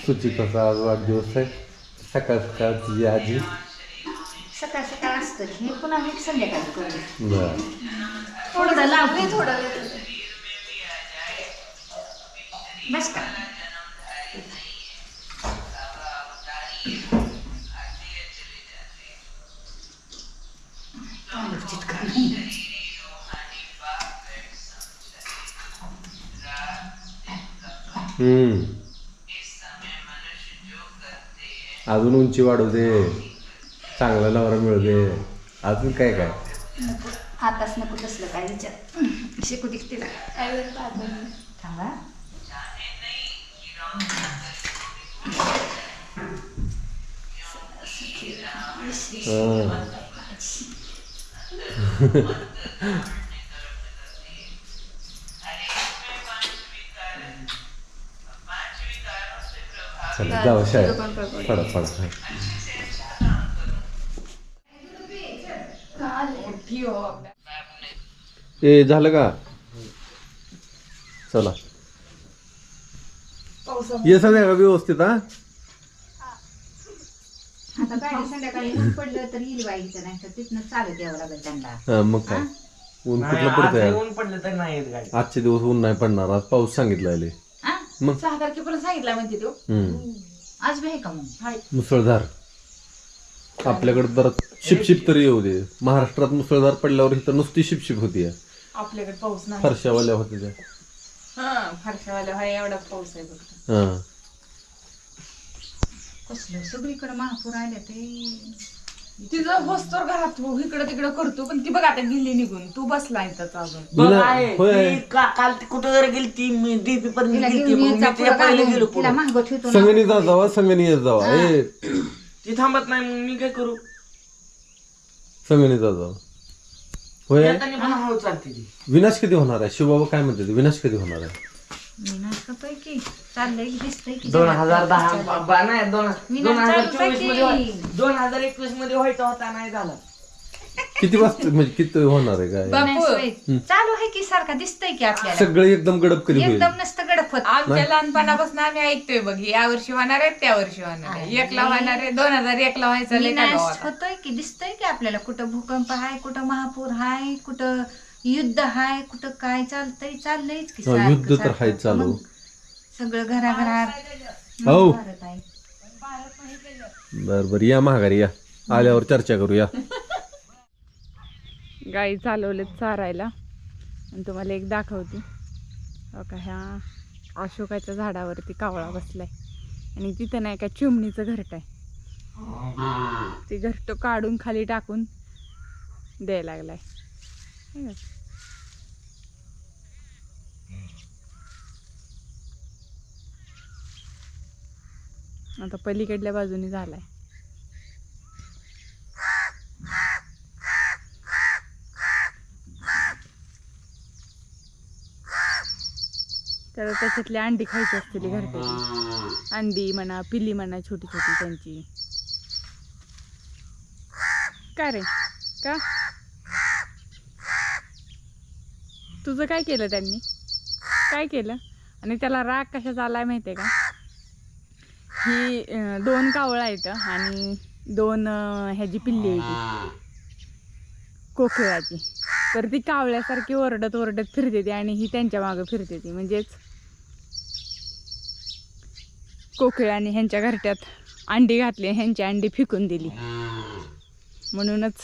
सुचिताचा आज वाढदिवस आहे सकाळ सकाळची आजी सकाळ सकाळ असतं हे पुन्हा मी संध्याकाळी करू बरं थोडं लावते थोडं बस का तांदूळ चिटकत नाही. हम्म. अजून उंची वाढू दे. चांगला नवरा मिळू दे. अजून काय काय? आताच नको तसलं काय विचार. शिकू दे तिला. थांबा. हं. चला जाऊ शाळेत. पडा पडा. ए झालं का? चला. ये सगळ्या का व्यवस्थित हा? आता गाडी संध्याकाळी ऊन पडलं तर येईल बाईचं नाही तर तिथनं चालत यावं लागेल त्यांना. हा, मग काय? ऊन कुठलं पडतंय? नाही आज? ऊन पडलं तर नाही येत गाडी. आजचे दिवस ऊन नाही पडणार आज पाऊस सांगितला हा? मग? सहा तारखेपर्यंत सांगितलं म्हणते तो. आज बी आहे का मग? मुसळधार. आपल्याकडे तर शिपशिप तरी येऊ दे. महाराष्ट्रात मुसळधार पडल्यावर इथं नुसती शिपशिप होती आपल्याकडे पाऊस नाही. फरशावाल्या होत्या त्या. हा फारशावाल्या. हा एवढा पाऊस आहे बघ. हा. कसलं सगळीकडे महापूर आले ते. तिचं होस्तोर घरात हो इकडं तिकडं करतो पण ती बघ आता गेली निघून. तू बसला इथं अजून. बघ विना- आहे, होय. ती का- काल ती कुठं जर गेली ती मी डीपी पर्यंत तिला गेली घेऊन मी जा तिच्या पुढं पहिले घालून. गेलो तिला पुढं. मागं ठेवतो ना. संगणी जावा संगणी येत जावा. ए. ती थांबत नाही मग मी काय करू? संगणी जा जावा. होय. येताना पण हळू चालते ती. विनाश कधी होणार आहे? शिवबाबा काय म्हणते ते? विनाश कधी होणार आहे? मी नाचतोय की चाललंय की दिसतंय की दोन. हजार दहा बा- बा- नाही दोन मी दोन नाही हजार चालू चोवीसमध्ये बाकी. व्हाय- दोन हजार एकवीसमध्ये व्हायचा होता नाही झाला किती वाजता म्हणजे किती होणार आहे काय बापू. नाही, सोय. चालू आहे की सारखा दिसतंय की आपल्याला सगळं एकदम गडप होईल एकदम नसतं गडपत आमच्या लहानपणापासून आम्ही ऐकतोय बघ या वर्षी होणार आहे त्या वर्षी होणार आहे एकला होणार आहे दोन हजार एकला व्हायचं लय. होतोय की दिसतंय की आपल्याला कुठं भूकंप आहे कुठं महापूर आहे कुठं युद्ध आहे कुठं काय चालतंय चाललंयच की हा, सारखं- युद्ध तर सारखं. हाय चालू. मग सगळं घराघरात. हो. भारत आहे. बर बर या महागारी या. आल्यावर चर्चा करूया. गाई चालवलेत चारायला. आणि तुम्हाला एक दाखवते. हो का ह्या अशोकाच्या झाडावरती कावळा बसलाय. आणि तिथं नाही का चिमणीचं घरट आहे. ते घरट काढून खाली टाकून द्यायला लागलाय. आता पलीकडल्या बाजूने झालाय. तर त्याच्यातली अंडी खायची असतील घरट्याची अंडी म्हणा पिली म्हणा छोटी छोटी त्यांची. का रे? का? तुझं काय केलं त्यांनी? काय केलं? आणि त्याला राग कशाचा आलाय माहितीये का? ही दोन कावळं आहेत आणि दोन ह्याची पिल्ली आहे ती. कोकिळाची. तर ती कावळ्यासारखी ओरडत ओरडत फिरते ती आणि ही त्यांच्या मागं फिरते ती. म्हणजेच कोकिळाने ह्यांच्या घरट्यात अंडी घातली ह्यांची अंडी फेकून दिली. म्हणूनच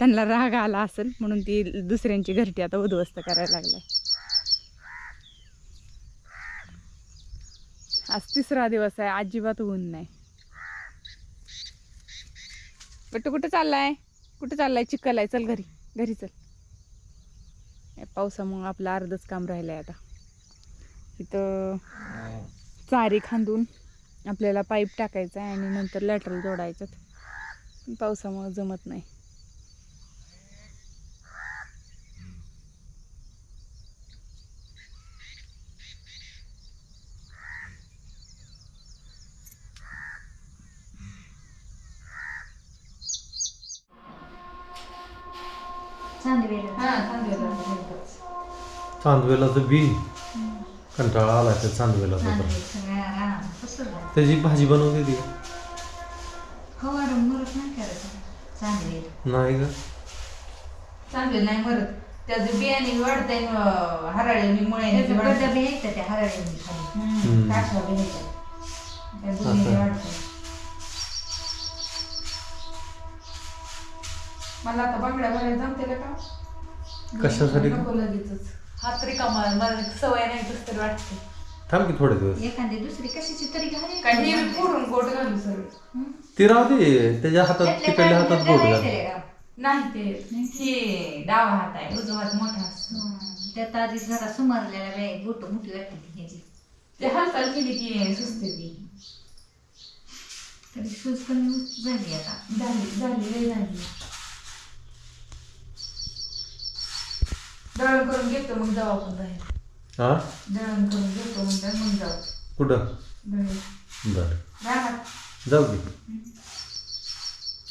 त्यांना राग आला असेल म्हणून ती दुसऱ्यांची घरटी आता उद्ध्वस्त करायला लागलाय आज तिसरा दिवस आहे अजिबात ऊन नाही. बट्टू कुठं चाललाय? कुठं चाललाय? चिखल आहे चल घरी. घरी चल. पावसामुळं आपलं अर्धच काम राहिलंय आता. इथं चारी खांदून आपल्याला पाईप टाकायचा आहे आणि नंतर लॅटरल जोडायचं पावसामुळं जमत नाही. चांदवेलाचं बी कंटाळा आला त्या चांदवेलाचा तर त्याची भाजी बनवते ती नाही करत चांगली नाही ग चांगले नाही मरत त्याचं बियाणे वाढतंय हराळी मुळे त्या. कासवा. दोन्ही मला आता बांगड्या भरायला जमते का? कशासाठी? नको लगेचच. हात रिकामा मला सवय नाही कसं तरी वाटते. थांब की थोडे दिवस. एखादी दुसरी कशाची तरी घाली काही हे फोडून गोट घालू ती राहू दे त्याच्या हातात तिकडल्या हातात बोट घाल. नाही ते हे डावा हात आहे उजवा हात मोठा असतो. त्यात आधी जरा सुमारलेला वेळ बोट मोठी वाटते ती ह्याची. ते हालचाल केली की सुचते ती. तरी सूज कमी झाली आता. झाली झाली लय झाली. दळण करून घेतो मग जाऊ आपण बाहेर. हा? दळण करून घेतो मग मग जाऊ. कुठं? दळण. बर. जाऊ दे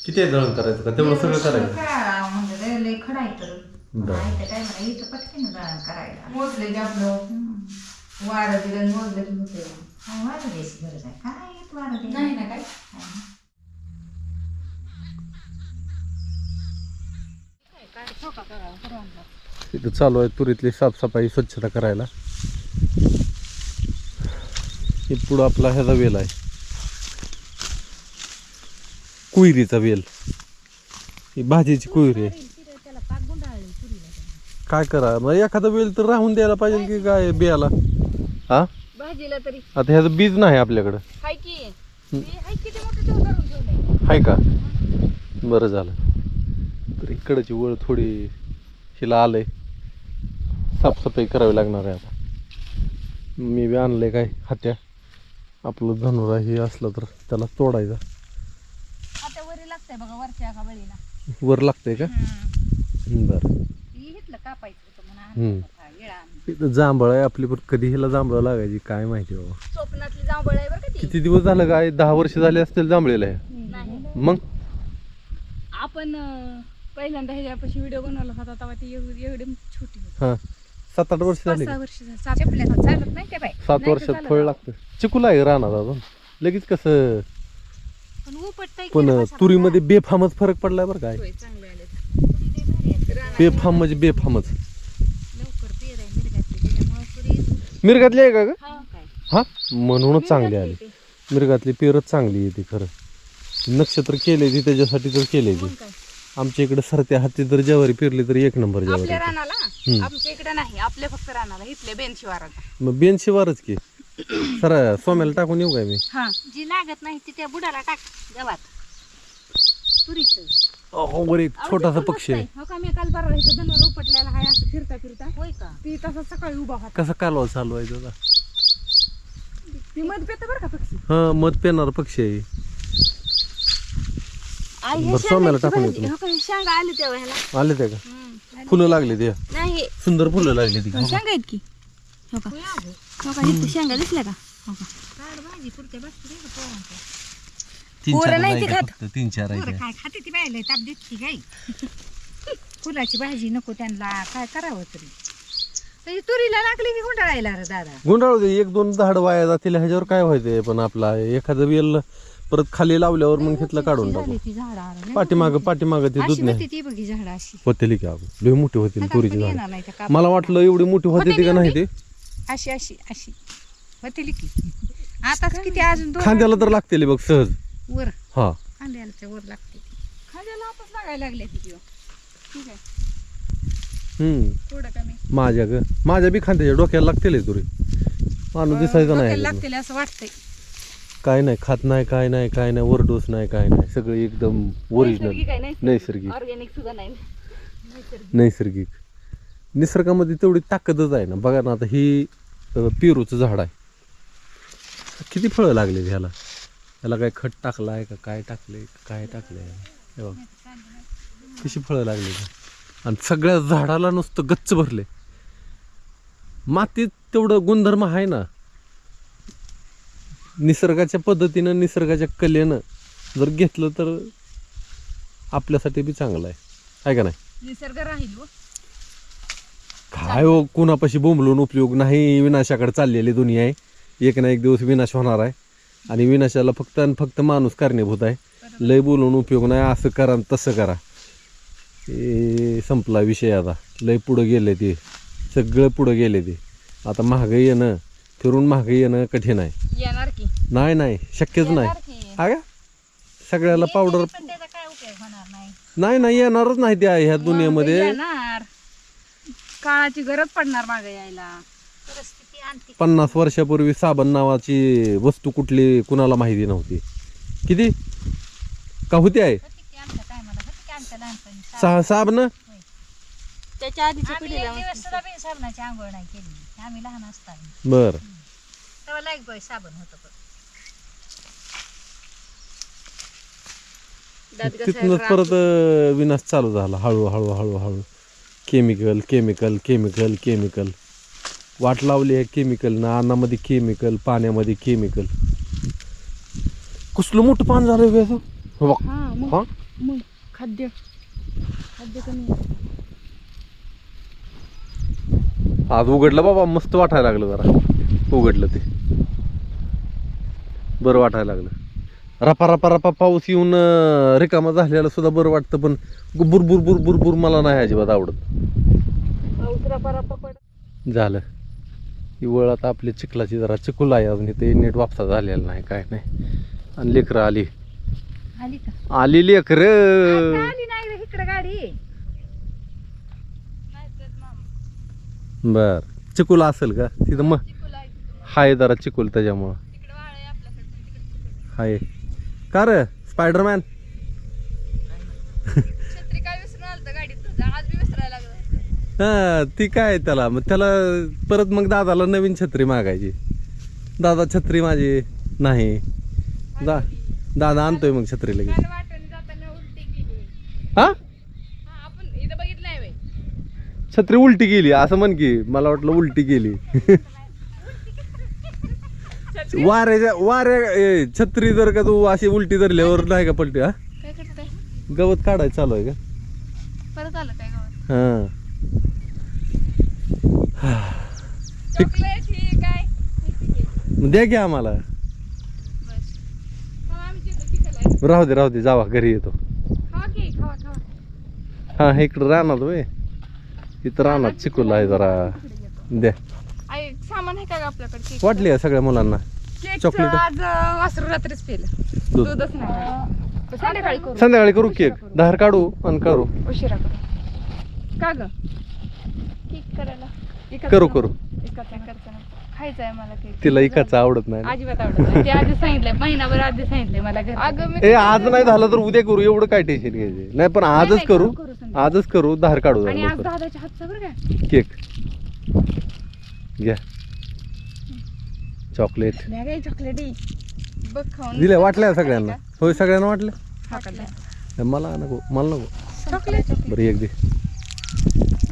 किती आहे दळण करायचं का? तेवढं सगळं करायचं. काय म्हणजे लय- लय खडाय तर बरं. त्या टायमाला इथं पटकन दळण करायला. मोजले की आपलं. हम्म. वारं दिलं मोजले की होते काय वारं द्यायची गरज आहे. काय येत वारं द्यायला? नाही ना काय? इथं चालू आहे तुरीतली साफसफाई स्वच्छता करायला. हे पुढं आपला ह्याचा वेल आहे. कुयरीचा वेल. ही भाजीची कुयरी आहे. काय करा? मग एखादा वेल तर राहून द्यायला पाहिजे की काय बियाला? हा? भाजीला तरी. आता ह्याचं बीज नाही आपल्याकडं. हाय का? बरं झालं. तर इकडची वळ थोडी हिला आलंय. साफसफाई करावी लागणार आहे आता. मी बी आणलंय काय हात्या. आपलं धनुरा हे असलं तर त्याला तोडायचा. वरी लागतंय बघा वरच्या का बळीला. वर लागतंय का? बरं. घेतलं कापायचं होतं. इथं जांभळ आहे आपली पण कधी हिला जांभळं लागायची काय माहिती बाबा. स्वप्नातली जांभळ आहे बरं का ती. किती दिवस झालं काय? दहा वर्ष झाले असतील जांभळेला हे. नाही. मग? आपण अं, पहिल्यांदा ह्याच्यापाशी व्हिडिओ बनवला होता तेव्हा ती एवढी एवढी छोटी होती. हां. सात आठ वर्ष झाली का? वर्ष झाली. सात चपल्या तर चालत नाही का बाई? सात नाही तर वर्षात फळ? लागतं. चिकूला आहे राहणार अजून. लगेच कसं पण उपटतंय पण केलं बसा तुरीमध्ये बेफामच फरक पडलाय बरं काय होय, चांगले आले आहे. बेफाम म्हणजे बेफामच. लवकर आहे मिरगातली. त्याच्यामुळे तुरी मिरगातली आहे का ग? हा काय? हा? म्हणूनच चांगली आली. मिरगातली पेरच चांगली येते खरं. नक्षत्र केले ती त्याच्यासाठी तर केले ती. काय? आमच्या इकडे सरत्या हाती जर ज्वारी पेरली तर एक नंबर ज्वारी आपल्या येते. रानाला? हम्म. आमच्या इकडे नाही आपल्या फक्त रानाला इथले बेन शिवाराला मग बेन शिवारच की. सर सोम्याला टाकून येऊ काय मी? हा जी लागत नाही ती त्या बुडाला टाक गवात. तुरीच. अहो, वर एक छोटासा पक्षी आहे. हो का मी काल परवा इथं उपटलेला आहे असं फिरता फिरता. होय का? ती तसा सकाळी उभा होता. कसा कालवा चालू आहे त्याचा ती मध पेत बरं का पक्षी? हा मध पेणार पक्षी आहे. आई बरं सोम्याला टाकून येतो हो का हे शेंगा आले तेव्हा ह्याला. आले ते का? फुलं लागली ते. नाही. सुंदर फुलं लागली ती शेंगा आहेत की? हो का? हो का इथं शेंगा दिसल्या का? हो का? काढ भाजी पुरते बस तुरी का पोरांचं. तीन पोरं चार नाही आहे ती का खात. फक्त? तीन चार पोरं आहे काय खाते ती बायला ताप देत काय फुलाची भाजी नको त्यांना काय करावं तरी. तरी तुरीला लागली की गुंडाळायला रे दादा? गुंडाळू दे एक दोन झाड वाया जातील ह्याच्यावर काय व्हायचंय पण आपला एखादं वेल परत खाली लावल्यावर मग घेतलं काढून टाकू. पाठीमाग पाठीमाग ते दूध अशी नाही होती ती बघी झाड अशी. होतील की लय मोठी होतील तुरीची झाड. मला वाटलं एवढी मोठी होती ती का नाही ते? अशी अशी अशी. होती की. आताच किती अजून खांद्याला तर लागतील बघ सहज. वर. हा. खांद्याला वर लागते. आपच लागायला लागले ती ठीक आहे. हम्म. थोडं कमी. माझ्या ग. माझ्या बी खांद्याच्या डोक्याला लागतील तुरी. माणूस दिसायचं नाही लागतील असं वाटतंय. काय नाही खात नाही काय नाही काय नाही वरडोस नाही काय नाही. सगळं एकदम ओरिजिनल नैसर्गिक ऑर्गॅनिक सुद्धा नाही. नैसर्गिक. निसर्गामध्ये तेवढी ताकदच आहे ना. बघा ना आता ही पेरूचं झाड आहे. किती फळं लागले ह्याला? ह्याला काय खत टाकलं आहे का काय टाकले काय टाकले हे बघ. कशी फळं लागली आणि सगळ्या झाडाला नुसतं गच्च भरले. मातीत तेवढं गुणधर्म आहे ना. निसर्गाच्या पद्धतीनं निसर्गाच्या कलेनं जर घेतलं तर आपल्यासाठी बी चांगलं आहे. आहे का नाही? निसर्ग राहील हो. काय हो कुणापाशी बोंबलून उपयोग नाही विनाशाकडे चाललेली दुनिया आहे. एक ना एक दिवस विनाश होणार आहे. आणि विनाशाला फक्त आणि फक्त माणूस कारणीभूत आहे. लय बोलून उपयोग नाही असं करा आणि तसं करा. हे संपला विषय आता. लय पुढं गेले ते. सगळं पुढं गेले ते. आता महागाई येणं फिरून महागाई येणं कठीण आहे. येणार की? नाही नाही. शक्यच नाही. की. हा का सगळ्याला पावडर पण त्याचा काय उपयोग होणार नाही? नाही नाही येणारच नाही त्या ह्या दुनियेमध्ये. येणार. काळाची गरज पडणार मागे यायला. परिस्थिती आणते पन्नास वर्षापूर्वी साबण नावाची वस्तू कुठली कुणाला माहिती नव्हती. किती? का होती आहे? होती की आमच्या टायमाला? होती की आमच्या लहानपणी? सहा साबण? त्याच्या आधीच्या आम्ही पिढीला एक दिवस सुद्धा बिन साबणाची आंघोळ नाही केली. आम्ही लहान असताना. बर. तेव्हा लाईक बॉय साबण होतं दात घासायला तिथूनच. परत विनाश चालू झाला. हळू हळू हळू हळू. Chemical chemical chemical chemical. वाट लावली आहे केमिकल ना अन्नामध्ये केमिकल पाण्यामध्ये केमिकल. कसलं मोठं पान झालं हो. हा मग हा? खाद्य. खाद्य कमी. आज उघडलं बाबा मस्त वाटायला लागलं जरा. उघडलं ते. बरं वाटायला लागलं. रपा रपा रपा पाऊस येऊन रिकामा झालेला सुद्धा बरं वाटतं पण बुरबुर बुर बुरबुर मला नाही अजिबात आवडत. झालं. ही वळ आता आपली चिखलाची जरा चिखल आहे अजून ते नीट वापसा झालेला नाही काय नाही. आणि लेकरं आली. आली लेकरं. बर. चिकुल असेल का? तिथं मग? हाय जरा चिकुल त्याच्यामुळं. हाय. का रे? स्पायडरमॅन छत्री काय विसरून आलं गाडीत तुझा? आज बी विसरायला लागलं हा ती काय त्याला? मग त्याला परत मग दादाला नवीन छत्री मागायची. दादा छत्री माझी नाही. दा दादा आणतोय मग छत्री लगेच. काल वाटेने जाताना उलटी केली. हा? हा आपण इथं बघितलंय बाई. छत्री उलटी गेली असं म्हण की मला वाटलं उलटी गेली वाऱ्याच्या वाऱ्या ए, छत्री जर का तू अशी उलटी धरल्यावर नाही का पलटी हा? काय करताय? गवत काढायचं चालू आहे का? परत आलं काय गावात? हा. चॉकलेट ही काय? मग द्या की आम्हाला. बस. हा राहू दे राहू दे जावा घरी येतो. खावा की खावा खावा. हा इकडं राहणार वय इथं राहणार चिकूल आहे जरा. द्या. आई सामान आहे का ग आपल्याकडे? वाटली सगळ्या मुलांना. Chocolate? आज वासरू रात्रीच पेलं. दूध. दूधच नाही. संध्याकाळी करू. संध्याकाळी करू केक. धार काढू आणि करू. उशिरा करू. का ग? केक करायला. एकाच करू? करू. खायचा आहे मला केक. तिला इकाचं आवडत नाही ना. अजिबात आवडत नाही. ते आधी सांगितलंय महिनाभर आधी सांगितलंय मला घरी अगं मी ए आज नाही झालं तर उद्या करू. एवढं काय टेन्शन घ्यायचे नाही पण आजच नाही, करू. करू, करू संध्याकाळी. आजच करू. धार काढू आणि जरा आज लवकर. दादाच्या हातचा बरं का? केक. घ्या. चॉकलेट. द्या काय चॉकलेटी बघ खाऊन दिल्या वाटल्या सगळ्यांना. होय सगळ्यांना वाटल्या? हा खाल्ला. ए, मला नको मला नको. चॉकलेट बरं एक दे.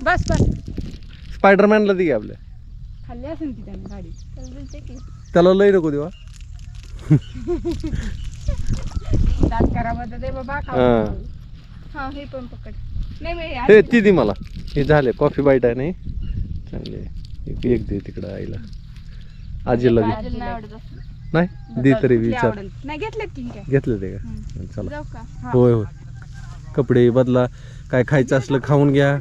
बस बस. स्पायडरमॅनला दे की आपल्या. खाल्ली असेल ती त्याने गाडी त्याला लय नको देवा दात करा दे बाबा हा. खाऊ हा हे पण पकड. नाही मी हे ती दे मला. हे झाले कॉफी बाईट आहे नाही. चांगले एक एक दे तिकडं आईला. आजीला दे. आजीला नाही आवडत. नाही? दे तरी विचार. आवडेल. नाही घेतलेत की काय? घेतलं ते का? चला. जाऊ का? हा. होय होय. कपडे बदला काय खायचं असलं खाऊन घ्या.